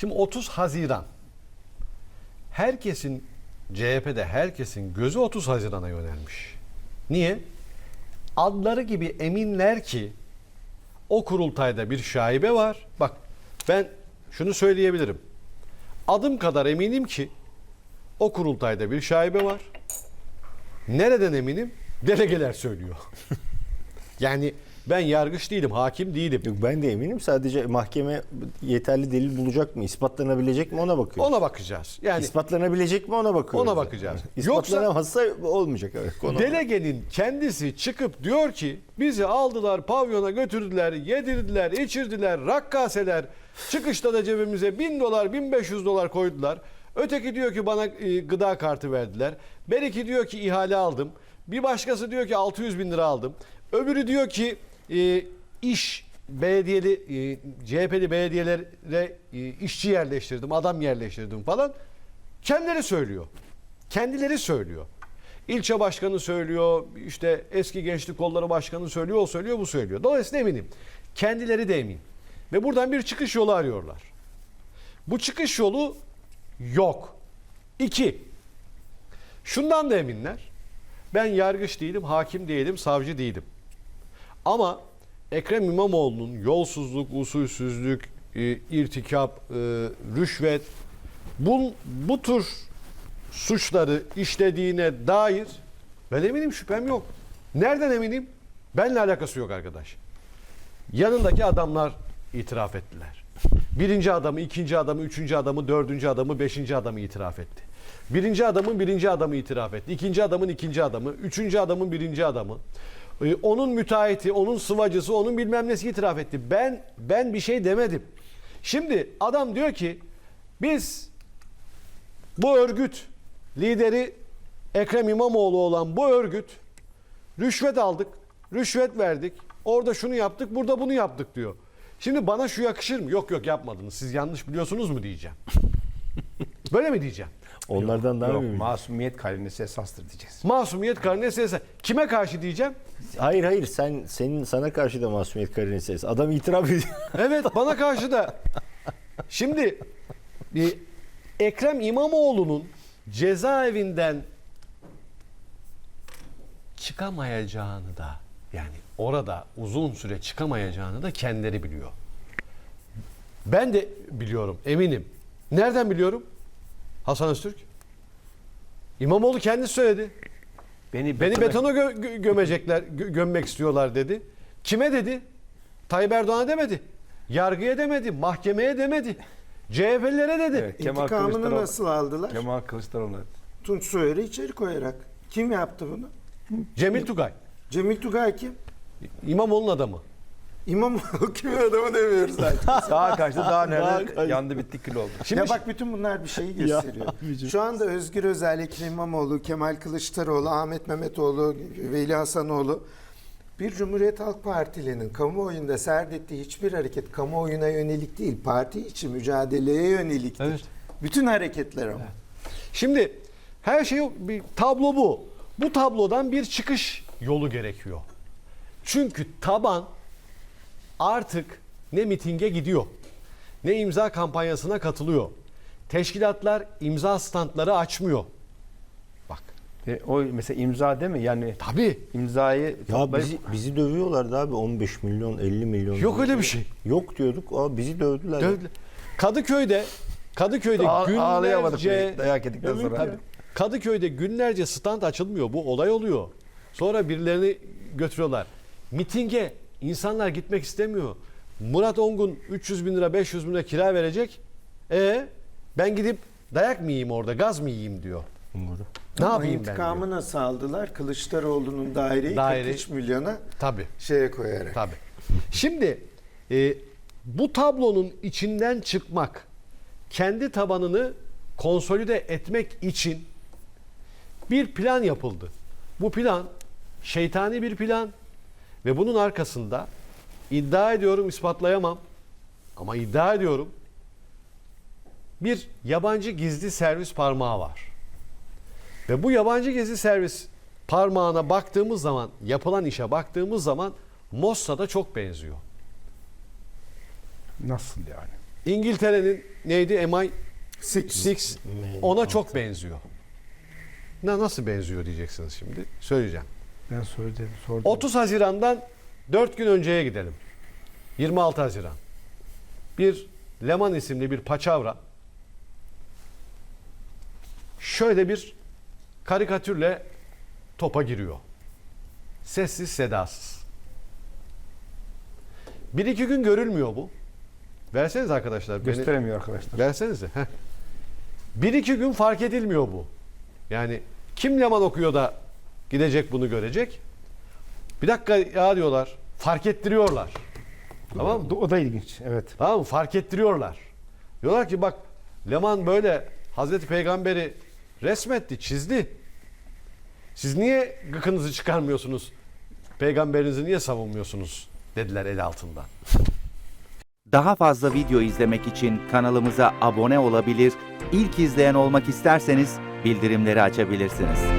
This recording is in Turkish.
Şimdi 30 Haziran herkesin CHP'de herkesin gözü 30 Haziran'a yönelmiş. Niye? Adları gibi eminler ki o kurultayda bir şaibe var. Bak ben şunu söyleyebilirim. Adım kadar eminim ki o kurultayda bir şaibe var. Nereden eminim? Delegeler söylüyor. yani ben yargıç değilim, hakim değilim. Yok ben de eminim sadece mahkeme yeterli delil bulacak mı? İspatlanabilecek mi ona bakıyoruz. Ona bakacağız. Yani İspatlanabilecek mi ona bakıyoruz. Ona bakacağız. İspatlanamazsa olmayacak. Evet, konu. Delegenin kendisi çıkıp diyor ki bizi aldılar pavyona götürdüler, yedirdiler, içirdiler, rakkaseler. Çıkışta da cebimize 1000 dolar, 1500 dolar koydular. Öteki diyor ki bana e, gıda kartı verdiler. Beriki diyor ki ihale aldım. Bir başkası diyor ki 600 bin lira aldım. Öbürü diyor ki e, iş belediyeli e, CHP'li belediyelere e, işçi yerleştirdim, adam yerleştirdim falan. Kendileri söylüyor. Kendileri söylüyor. İlçe başkanı söylüyor, işte eski gençlik kolları başkanı söylüyor, o söylüyor, bu söylüyor. Dolayısıyla eminim. Kendileri de emin. Ve buradan bir çıkış yolu arıyorlar. Bu çıkış yolu yok. İki, şundan da eminler. Ben yargıç değilim, hakim değilim, savcı değilim. Ama Ekrem İmamoğlu'nun yolsuzluk, usulsüzlük, e, irtikap, e, rüşvet bu, bu tür suçları işlediğine dair ben eminim şüphem yok. Nereden eminim? Benle alakası yok arkadaş. Yanındaki adamlar itiraf ettiler. Birinci adamı, ikinci adamı, üçüncü adamı, dördüncü adamı, beşinci adamı itiraf etti. Birinci adamın birinci adamı itiraf etti. İkinci adamın ikinci adamı, üçüncü adamın birinci adamı. Ee, Onun müteahhiti, onun sıvacısı, onun bilmem nesi itiraf etti. Ben ben bir şey demedim. Şimdi adam diyor ki biz bu örgüt lideri Ekrem İmamoğlu olan bu örgüt rüşvet aldık, rüşvet verdik. Orada şunu yaptık, burada bunu yaptık diyor. Şimdi bana şu yakışır mı? Yok yok yapmadınız. Siz yanlış biliyorsunuz mu diyeceğim. Böyle mi diyeceğim? Onlardan daha Yok, mı? masumiyet karinesi esastır diyeceğiz. Masumiyet karinesi kime karşı diyeceğim? Hayır hayır sen senin sana karşı da masumiyet karinesi. es- Adam itiraf ediyor. Evet bana karşı da. Şimdi e, Ekrem İmamoğlu'nun cezaevinden çıkamayacağını da yani orada uzun süre çıkamayacağını da kendileri biliyor. Ben de biliyorum eminim. Nereden biliyorum? Hasan Öztürk. İmamoğlu kendisi söyledi. Beni, Beni betona- gö- gö- gömecekler, gö- gömmek istiyorlar dedi. Kime dedi? Tayyip Erdoğan'a demedi. Yargıya demedi, mahkemeye demedi. CHP'lilere dedi. Evet, Kemal İntikamını Kılıçdaroğlu. nasıl aldılar? Kemal Kılıçdaroğlu. Tunç Soyer'i içeri koyarak. Kim yaptı bunu? Cemil Tugay, Cemil Tugay kim? İmamoğlu'nun adamı. İmamoğlu kimin adamı demiyoruz zaten. Daha kaçtı daha nerede? Yandı bitti kül oldu. Şimdi ya bak bütün bunlar bir şeyi gösteriyor. Şu anda Özgür Özel, Ekrem İmamoğlu, Kemal Kılıçdaroğlu, Ahmet Mehmetoğlu, Veli Hasanoğlu bir Cumhuriyet Halk Partili'nin kamuoyunda serdettiği hiçbir hareket kamuoyuna yönelik değil, parti içi mücadeleye yöneliktir. Evet. Bütün hareketler ama. Şimdi her şey bir tablo bu. Bu tablodan bir çıkış yolu gerekiyor. Çünkü taban artık ne mitinge gidiyor, ne imza kampanyasına katılıyor. Teşkilatlar imza standları açmıyor. Bak. E, o mesela imza değil mi? Yani Tabii. imzayı Ya toplayıp- bizi, bizi dövüyorlardı abi 15 milyon 50 milyon. Yok öyle bir şey. Yok diyorduk. Aa, bizi dövdüler. Dövdüler. Kadıköy'de Kadıköy'de Ağ- ağlayamadık günlerce bir dayak yedikten sonra. Tabii. Kadıköy'de günlerce stand açılmıyor. Bu olay oluyor. Sonra birilerini götürüyorlar. Mitinge insanlar gitmek istemiyor. Murat Ongun 300 bin lira 500 bin lira kira verecek. E ben gidip dayak mı yiyeyim orada gaz mı yiyeyim diyor. Ne Ama yapayım ben intikamı diyor. nasıl aldılar? Kılıçdaroğlu'nun daireyi Daire- 43 milyona Tabii. şeye koyarak. Tabii. Şimdi e, bu tablonun içinden çıkmak, kendi tabanını konsolide etmek için bir plan yapıldı. Bu plan şeytani bir plan ve bunun arkasında iddia ediyorum ispatlayamam ama iddia ediyorum bir yabancı gizli servis parmağı var. Ve bu yabancı gizli servis parmağına baktığımız zaman, yapılan işe baktığımız zaman Mossad'a çok benziyor. Nasıl yani? İngiltere'nin neydi? MI 6 ona çok benziyor. Ne nasıl benziyor diyeceksiniz şimdi. Söyleyeceğim. Ben söyledim, sordum. 30 Haziran'dan 4 gün önceye gidelim. 26 Haziran. Bir Leman isimli bir paçavra şöyle bir karikatürle topa giriyor. Sessiz sedasız. Bir iki gün görülmüyor bu. Verseniz arkadaşlar. beni- Gösteremiyor arkadaşlar. Versenize. Heh. Bir iki gün fark edilmiyor bu. Yani kim Leman okuyor da gidecek bunu görecek? Bir dakika ya diyorlar. Fark ettiriyorlar. Tamam mı? O da ilginç. Evet. Tamam mı? Fark ettiriyorlar. Diyorlar ki bak Leman böyle Hazreti Peygamber'i resmetti, çizdi. Siz niye gıkınızı çıkarmıyorsunuz? Peygamberinizi niye savunmuyorsunuz? Dediler el altından. Daha fazla video izlemek için kanalımıza abone olabilir, ilk izleyen olmak isterseniz bildirimleri açabilirsiniz.